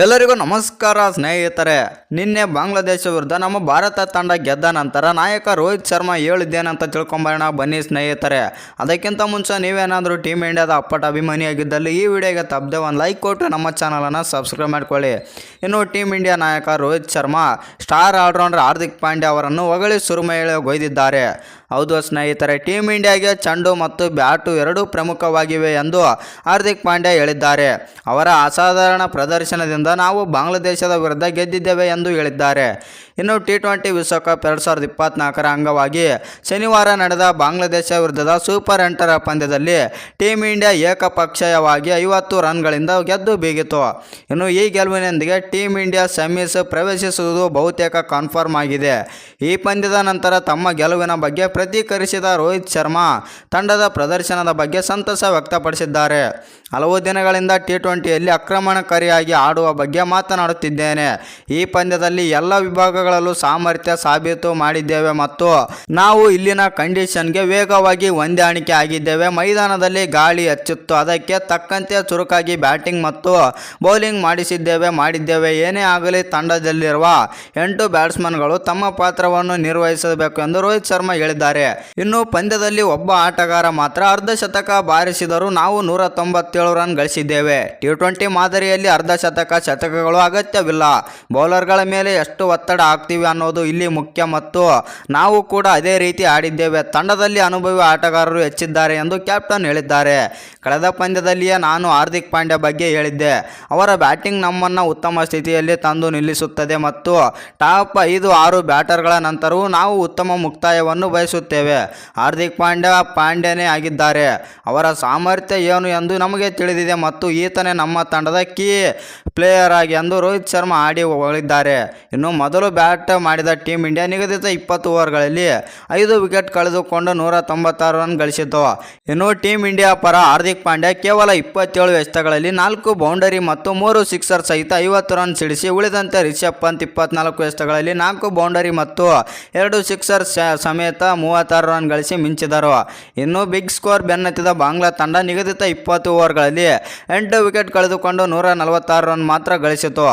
ಎಲ್ಲರಿಗೂ ನಮಸ್ಕಾರ ಸ್ನೇಹಿತರೆ. ನಿನ್ನೆ ಬಾಂಗ್ಲಾದೇಶ ವಿರುದ್ಧ ನಮ್ಮ ಭಾರತ ತಂಡ ಗೆದ್ದ ನಂತರ ನಾಯಕ ರೋಹಿತ್ ಶರ್ಮಾ ಹೇಳಿದ್ದೇನಂತ ತಿಳ್ಕೊಂಬೋಣ ಬನ್ನಿ ಸ್ನೇಹಿತರೆ. ಅದಕ್ಕಿಂತ ಮುಂಚೆ ನೀವೇನಾದರೂ ಟೀಮ್ ಇಂಡಿಯಾದ ಅಪ್ಪಟ ಅಭಿಮಾನಿಯಾಗಿದ್ದಲ್ಲಿ ಈ ವಿಡಿಯೋಗೆ ತಪ್ಪದೆ ಒಂದು ಲೈಕ್ ಕೊಟ್ಟು ನಮ್ಮ ಚಾನಲನ್ನು ಸಬ್ಸ್ಕ್ರೈಬ್ ಮಾಡ್ಕೊಳ್ಳಿ. ಇನ್ನು ಟೀಮ್ ಇಂಡಿಯಾ ನಾಯಕ ರೋಹಿತ್ ಶರ್ಮಾ ಸ್ಟಾರ್ ಆಲ್ರೌಂಡರ್ ಹಾರ್ದಿಕ್ ಪಾಂಡ್ಯ ಅವರನ್ನು ಹೊಗಳಿ ಸುರುಮಳೆಗೊಯ್ದಿದ್ದಾರೆ ಹೌದು ಸ್ನೇಹಿತರೆ ಟೀಮ್ ಇಂಡಿಯಾಗೆ ಚೆಂಡು ಮತ್ತು ಬ್ಯಾಟು ಎರಡೂ ಪ್ರಮುಖವಾಗಿವೆ ಎಂದು ಹಾರ್ದಿಕ್ ಪಾಂಡ್ಯ ಹೇಳಿದ್ದಾರೆ. ಅವರ ಅಸಾಧಾರಣ ಪ್ರದರ್ಶನದಿಂದ ನಾವು ಬಾಂಗ್ಲಾದೇಶದ ವಿರುದ್ಧ ಗೆದ್ದಿದ್ದೇವೆ ಎಂದು ಹೇಳಿದ್ದಾರೆ. ಇನ್ನು ಟಿ ಟ್ವೆಂಟಿ ವಿಶ್ವಕಪ್ ಎರಡು ಸಾವಿರದ ಇಪ್ಪತ್ನಾಲ್ಕರ ಅಂಗವಾಗಿ ಶನಿವಾರ ನಡೆದ ಬಾಂಗ್ಲಾದೇಶ ವಿರುದ್ಧದ ಸೂಪರ್ ಎಂಟರ ಪಂದ್ಯದಲ್ಲಿ ಟೀಮ್ ಇಂಡಿಯಾ ಏಕಪಕ್ಷೀಯವಾಗಿ ಐವತ್ತು ರನ್ಗಳಿಂದ ಗೆದ್ದು ಬೀಗಿತು. ಇನ್ನು ಈ ಗೆಲುವಿನೊಂದಿಗೆ ಟೀಮ್ ಇಂಡಿಯಾ ಸೆಮೀಸ್ ಪ್ರವೇಶಿಸುವುದು ಬಹುತೇಕ ಕನ್ಫರ್ಮ್ ಆಗಿದೆ. ಈ ಪಂದ್ಯದ ನಂತರ ತಮ್ಮ ಗೆಲುವಿನ ಬಗ್ಗೆ ಪ್ರತಿಕರಿಸಿದ ರೋಹಿತ್ ಶರ್ಮಾ ತಂಡದ ಪ್ರದರ್ಶನದ ಬಗ್ಗೆ ಸಂತಸ ವ್ಯಕ್ತಪಡಿಸಿದ್ದಾರೆ. ಹಲವು ದಿನಗಳಿಂದ ಟಿ ಟ್ವೆಂಟಿಯಲ್ಲಿ ಆಕ್ರಮಣಕಾರಿಯಾಗಿ ಆಡುವ ಬಗ್ಗೆ ಮಾತನಾಡುತ್ತಿದ್ದೇನೆ. ಈ ಪಂದ್ಯದಲ್ಲಿ ಎಲ್ಲ ವಿಭಾಗಗಳಲ್ಲೂ ಸಾಮರ್ಥ್ಯ ಸಾಬೀತು ಮಾಡಿದ್ದೇವೆ ಮತ್ತು ನಾವು ಇಲ್ಲಿನ ಕಂಡೀಷನ್ಗೆ ವೇಗವಾಗಿ ಹೊಂದಾಣಿಕೆ ಆಗಿದ್ದೇವೆ. ಮೈದಾನದಲ್ಲಿ ಗಾಳಿ ಹೆಚ್ಚಿತ್ತು. ಅದಕ್ಕೆ ತಕ್ಕಂತೆ ಚುರುಕಾಗಿ ಬ್ಯಾಟಿಂಗ್ ಮತ್ತು ಬೌಲಿಂಗ್ ಮಾಡಿಸಿದ್ದೇವೆ, ಮಾಡಿದ್ದೇವೆ. ಏನೇ ಆಗಲಿ ತಂಡದಲ್ಲಿರುವ ಎಂಟು ಬ್ಯಾಟ್ಸ್ಮನ್ಗಳು ತಮ್ಮ ಪಾತ್ರವನ್ನು ನಿರ್ವಹಿಸಬೇಕು ಎಂದು ರೋಹಿತ್ ಶರ್ಮಾ ಹೇಳಿದ್ದಾರೆ. ಇನ್ನು ಪಂದ್ಯದಲ್ಲಿ ಒಬ್ಬ ಆಟಗಾರ ಮಾತ್ರ ಅರ್ಧ ಶತಕ ಬಾರಿಸಿದರೂ ನಾವು ನೂರ ತೊಂಬತ್ತೇಳು ರನ್ ಗಳಿಸಿದ್ದೇವೆ. ಟಿ ಟ್ವೆಂಟಿ ಮಾದರಿಯಲ್ಲಿ ಅರ್ಧ ಶತಕ ಶತಕಗಳು ಅಗತ್ಯವಿಲ್ಲ. ಬೌಲರ್ಗಳ ಮೇಲೆ ಎಷ್ಟು ಒತ್ತಡ ಹಾಕ್ತೀವಿ ಅನ್ನೋದು ಇಲ್ಲಿ ಮುಖ್ಯ ಮತ್ತು ನಾವು ಕೂಡ ಅದೇ ರೀತಿ ಆಡಿದ್ದೇವೆ. ತಂಡದಲ್ಲಿ ಅನುಭವಿ ಆಟಗಾರರು ಹೆಚ್ಚಿದ್ದಾರೆ ಎಂದು ಕ್ಯಾಪ್ಟನ್ ಹೇಳಿದ್ದಾರೆ. ಕಳೆದ ಪಂದ್ಯದಲ್ಲಿಯೇ ನಾನು ಹಾರ್ದಿಕ್ ಪಾಂಡ್ಯ ಬಗ್ಗೆ ಹೇಳಿದ್ದೆ. ಅವರ ಬ್ಯಾಟಿಂಗ್ ನಮ್ಮನ್ನು ಉತ್ತಮ ಸ್ಥಿತಿಯಲ್ಲಿ ತಂದು ನಿಲ್ಲಿಸುತ್ತದೆ ಮತ್ತು ಟಾಪ್ ಐದು ಆರು ಬ್ಯಾಟರ್ಗಳ ನಂತರವೂ ನಾವು ಉತ್ತಮ ಮುಕ್ತಾಯವನ್ನು ಬಯಸುತ್ತೇವೆ. ಹಾರ್ದಿಕ್ ಪಾಂಡ್ಯ ಪಾಂಡ್ಯನೇ ಆಗಿದ್ದಾರೆ. ಅವರ ಸಾಮರ್ಥ್ಯ ಏನು ಎಂದು ನಮಗೆ ತಿಳಿದಿದೆ ಮತ್ತು ಈತನೇ ನಮ್ಮ ತಂಡದ ಕೀ ಪ್ಲೇಯರ್ ಆಗಿ ಎಂದು ರೋಹಿತ್ ಶರ್ಮಾ ಆಡಿ ಹೊಗಳಿದ್ದಾರೆ. ಇನ್ನು ಮೊದಲು ಬ್ಯಾಟ್ ಮಾಡಿದ ಟೀಮ್ ಇಂಡಿಯಾ ನಿಗದಿತ ಇಪ್ಪತ್ತು ಓವರ್ಗಳಲ್ಲಿ ಐದು ವಿಕೆಟ್ ಕಳೆದುಕೊಂಡು ನೂರ ತೊಂಬತ್ತಾರು ರನ್ ಗಳಿಸಿತು ಇನ್ನು ಟೀಮ್ ಇಂಡಿಯಾ ಪರ ಹಾರ್ದಿಕ್ ಪಾಂಡ್ಯ ಕೇವಲ ಇಪ್ಪತ್ತೇಳು ಎಸೆತಗಳಲ್ಲಿ ನಾಲ್ಕು ಬೌಂಡರಿ ಮತ್ತು ಮೂರು ಸಿಕ್ಸರ್ ಸಹಿತ ಐವತ್ತು ರನ್ ಸಿಡಿಸಿ ಉಳಿದಂತೆ ರಿಷಬ್ ಪಂತ್ ಇಪ್ಪತ್ನಾಲ್ಕು ಎಸೆತಗಳಲ್ಲಿ ನಾಲ್ಕು ಬೌಂಡರಿ ಮತ್ತು ಎರಡು ಸಿಕ್ಸರ್ ಸಮೇತ ಮೂವತ್ತಾರು ರನ್ ಗಳಿಸಿ ಮಿಂಚಿದರು. ಇನ್ನು ಬಿಗ್ ಸ್ಕೋರ್ ಬೆನ್ನತ್ತಿದ ಬಾಂಗ್ಲಾ ತಂಡ ನಿಗದಿತ ಇಪ್ಪತ್ತು ಓವರ್ಗಳಲ್ಲಿ ಎಂಟು ವಿಕೆಟ್ ಕಳೆದುಕೊಂಡು ನೂರ ನಲವತ್ತಾರು ರನ್ ಮಾತ್ರ ಗಳಿಸಿತು